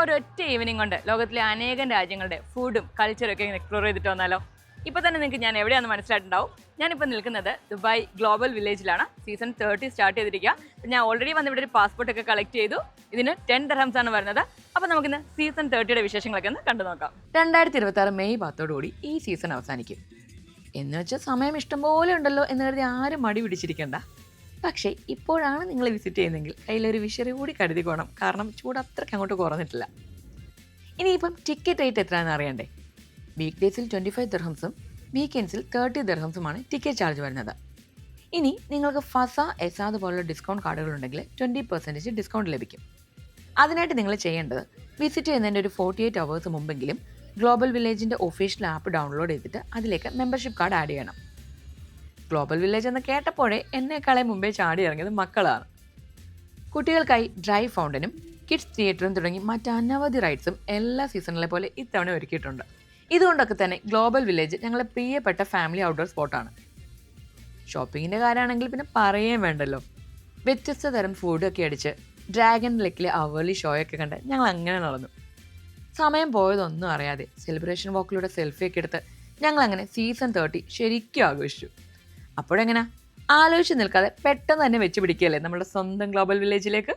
ഒരൊറ്റ ഈവനിങ് കൊണ്ട് ലോകത്തിലെ അനേകം രാജ്യങ്ങളുടെ ഫുഡും കൾച്ചറും ഒക്കെ എക്സ്പ്ലോർ ചെയ്തിട്ട് വന്നാലോ? ഇപ്പൊ തന്നെ നിങ്ങൾക്ക് ഞാൻ എവിടെയാണെന്ന് മനസ്സിലായിട്ടുണ്ടാവും. ഞാനിപ്പോൾ നിൽക്കുന്നത് ദുബായ് ഗ്ലോബൽ വില്ലേജിലാണ് സീസൺ തേർട്ടി സ്റ്റാർട്ട് ചെയ്തിരിക്കുക ഞാൻ ഓൾറെഡി വന്ന് ഇവിടെ ഒരു പാസ്പോർട്ട് ഒക്കെ കളക്ട് ചെയ്തു. ഇതിന് ടെൻ ഡർഹംസ് ആണ് വരുന്നത്. അപ്പോൾ നമുക്കിന്ന് സീസൺ തേർട്ടിയുടെ വിശേഷങ്ങളൊക്കെ ഒന്ന് കണ്ടു നോക്കാം. രണ്ടായിരത്തി ഇരുപത്തി ആറ് മെയ് പത്തോടുകൂടി ഈ സീസൺ അവസാനിക്കും. എന്ന് വെച്ചാൽ സമയം ഇഷ്ടംപോലെ ഉണ്ടല്ലോ എന്ന് കരുതി ആരും മടി പിടിച്ചിരിക്കണ്ട. പക്ഷേ ഇപ്പോഴാണ് നിങ്ങൾ വിസിറ്റ് ചെയ്യുന്നതെങ്കിൽ കയ്യിലൊരു വിഷറി കൂടി കരുതിക്കോണം കാരണം ചൂട് അത്രയ്ക്ക് അങ്ങോട്ട് കുറഞ്ഞിട്ടില്ല. ഇനിയിപ്പം ടിക്കറ്റ് റേറ്റ് എത്രയാണെന്ന് അറിയണ്ടേ? വീക്ക് ഡേയ്സിൽ ട്വന്റി ഫൈവ് ദർഹംസും വീക്കെൻഡ്സിൽ തേർട്ടി ദർഹംസുമാണ് ടിക്കറ്റ് ചാർജ് വരുന്നത്. ഇനി നിങ്ങൾക്ക് ഫസ എസാദ് പോലുള്ള ഡിസ്കൗണ്ട് കാർഡുകൾ ഉണ്ടെങ്കിൽ ട്വന്റി പെർസെന്റേജ് ഡിസ്കൗണ്ട് ലഭിക്കും. അതിനായിട്ട് നിങ്ങൾ ചെയ്യേണ്ടത് വിസിറ്റ് ചെയ്യുന്നതിന്റെ ഒരു ഫോർട്ടി എയ്റ്റ് അവേഴ്സ് മുമ്പെങ്കിലും ഗ്ലോബൽ വില്ലേജിന്റെ ഒഫീഷ്യൽ ആപ്പ് ഡൗൺലോഡ് ചെയ്തിട്ട് അതിലേക്ക് മെമ്പർഷിപ്പ് കാർഡ് ആഡ് ചെയ്യണം. ഗ്ലോബൽ വില്ലേജ് എന്ന് കേട്ടപ്പോഴേ എന്നേക്കാളെ മുമ്പേ ചാടി ഇറങ്ങിയത് മക്കളാണ്. കുട്ടികൾക്കായി ഡ്രൈ ഫൗണ്ടനും കിഡ്സ് തിയേറ്ററും തുടങ്ങി മറ്റനവധി റൈഡ്സും എല്ലാ സീസണിലെ പോലെ ഇത്തവണ ഒരുക്കിയിട്ടുണ്ട്. ഇതുകൊണ്ടൊക്കെ തന്നെ ഗ്ലോബൽ വില്ലേജ് ഞങ്ങളെ പ്രിയപ്പെട്ട ഫാമിലി ഔട്ട്ഡോർ സ്പോട്ടാണ് ഷോപ്പിങ്ങിന്റെ കാര്യമാണെങ്കിൽ പിന്നെ പറയുകയും വേണ്ടല്ലോ. വ്യത്യസ്ത തരം ഫുഡൊക്കെ അടിച്ച് ഡ്രാഗൺ ലെക്കിലെ അവേർലി ഷോയൊക്കെ കണ്ട് ഞങ്ങൾ അങ്ങനെ നടന്നു. സമയം പോയതൊന്നും അറിയാതെ സെലിബ്രേഷൻ വാക്കിലൂടെ സെൽഫിയൊക്കെ എടുത്ത് ഞങ്ങളങ്ങനെ സീസൺ തേർട്ടി ശരിക്കും ആഘോഷിച്ചു. അപ്പോഴെങ്ങനെ? ആലോചിച്ച് നിൽക്കാതെ പെട്ടെന്ന് തന്നെ വെച്ച് പിടിക്കുകയല്ലേ നമ്മുടെ സ്വന്തം ഗ്ലോബൽ വില്ലേജിലേക്ക്?